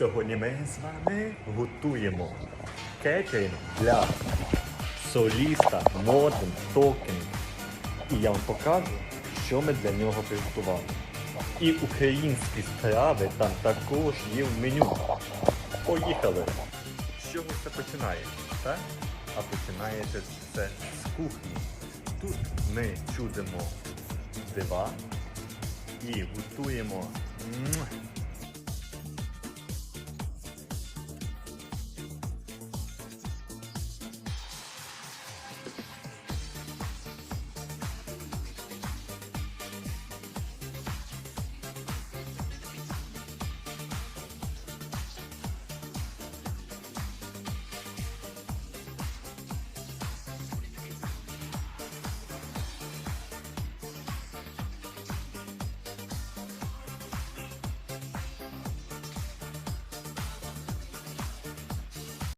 Сьогодні ми з вами готуємо кетчерінг для соліста Modern Talking. І я вам покажу, що ми для нього приготували. І українські страви там також є в меню. Поїхали! З чого все починає? Так? А починається це з кухні. Тут ми чудимо дива і готуємо